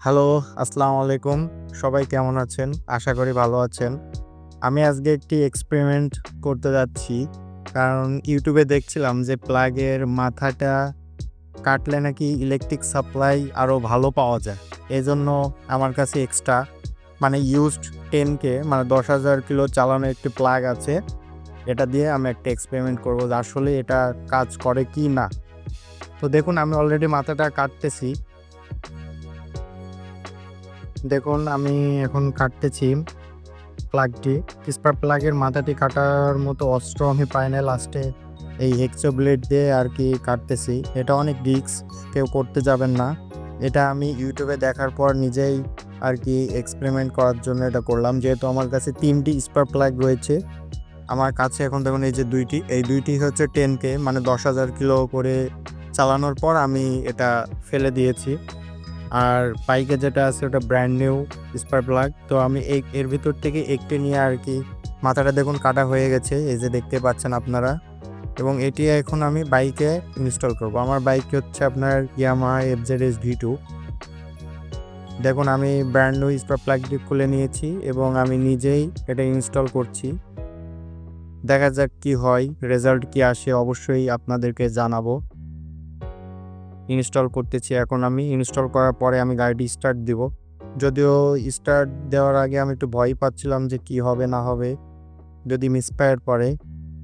Hello, আসসালামু আলাইকুম। সবাই কেমন আছেন? আশা করি ভালো আছেন। আমি আজকে একটি এক্সপেরিমেন্ট করতে যাচ্ছি। কারণ ইউটিউবে দেখছিলাম যে প্লাগের মাথাটা কাটলে নাকি ইলেকট্রিক সাপ্লাই আরও ভালো পাওয়া যায়। এজন্য আমার কাছে এক্সট্রা মানে ইউজড 10K মানে 10,000 কিলো চালানো একটি প্লাগ আছে। এটা দিয়ে আমি একটা এক্সপেরিমেন্ট করব আসলে এটা কাজ করে কি না। তো দেখুন আমি অলরেডি মাথাটা কাটতেছি। দেখুন আমি এখন কাটতেছি প্লাগটি। স্পার্ক প্লাগের মাথাটি কাটার মতো অস্ত্র আমি পাই না লাস্টে এই হেক্সো ব্লেড দিয়ে আর কি কাটতেছি। এটা অনেক রিস্ক, কেউ করতে যাবেন না। এটা আমি ইউটিউবে দেখার পর নিজেই আর কি এক্সপেরিমেন্ট করার জন্য এটা করলাম। যেহেতু আমার কাছে ৩টি স্পার্ক প্লাগ রয়েছে। আমার কাছে এখন দেখুন এই যে ২টি, এই ২টি হচ্ছে 10K মানে ১০,০০০ কিলো করে চালানোর পর আমি এটা ফেলে দিয়েছি। আর বাইকে যেটা আছে ওটা ব্র্যান্ড নিউ স্পার প্লাগ। তো আমি এই এর ভিতর থেকে একটি নিয়ে আর কি মাথাটা দেখুন কাটা হয়ে গেছে। এই যে দেখতে পাচ্ছেন আপনারা। এবং এটি এখন আমি বাইকে ইনস্টল করব। আমার বাইকটি হচ্ছে আপনার Yamaha FZ S V two দেখুন আমি ব্র্যান্ড নিউ স্পার্ক প্লাগটি খুলে নিয়েছি এবং আমি নিজেই এটা ইনস্টল করছি। দেখা যাক কি হয়, রেজাল্ট কি আসে অবশ্যই আপনাদেরকে জানাব। ইনস্টল করতেছি এখন আমি। ইনস্টল করার পরে আমি গাড়িটি স্টার্ট দিব। যদিও স্টার্ট দেওয়ার আগে আমি একটু ভয় পাচ্ছিলাম যে কি হবে, না হবে। যদি মিসফায়ার পরে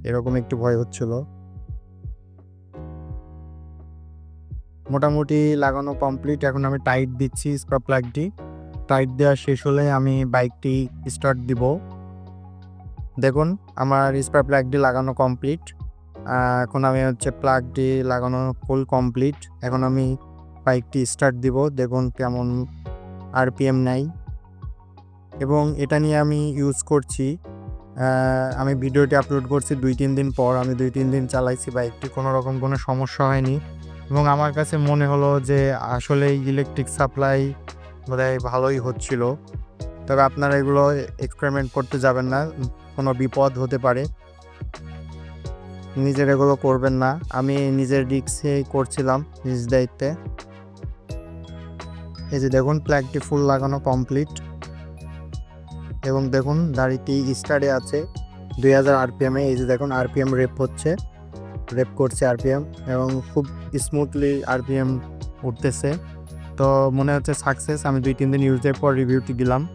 এরকম একটু ভয় হচ্ছিল। মোটামুটি লাগানো কমপ্লিট। এখন আমি টাইট দিচ্ছি স্পার্ক প্লাগটি। টাইট দেওয়া শেষ হলে আমি বাইকটি স্টার্ট দিব। দেখুন, আমার স্পার্ক প্লাগটি লাগানো কমপ্লিট। এখন আমি হচ্ছে প্লাগটি লাগানো ফুল কমপ্লিট। এখন আমি বাইকটি স্টার্ট দিব। দেখুন কেমন আরপিএম নেয়। এবং এটা নিয়ে আমি ইউজ করছি। আমি ভিডিওটি আপলোড করছি ২-৩ দিন পর। আমি ২-৩ দিন চালাইছি বাইকটি। কোনো রকম কোনো সমস্যা হয়নি। এবং আমার কাছে মনে হলো যে আসলেই ইলেকট্রিক সাপ্লাই বোধহয় ভালোই হচ্ছিল। তবে আপনারা এগুলো এক্সপেরিমেন্ট করতে যাবেন না। কোনো বিপদ হতে পারে। নিজের এগুলো করবেন না। আমি নিজের রিস্কেই করছিলাম নিজ দায়িত্বে। এই যে দেখুন প্ল্যাগটি ফুল লাগানো কমপ্লিট। এবং দেখুন গাড়িটি স্টারে আছে ২০০০ আরপিএম এ। এই যে দেখুন, আরপিএম রেপ হচ্ছে। রেপ করছে আরপিএম এবং খুব স্মুথলি আরপিএম উঠতেছে। তো মনে হচ্ছে সাকসেস। আমি ২-৩ দিন ইউজের পর রিভিউটি দিলাম।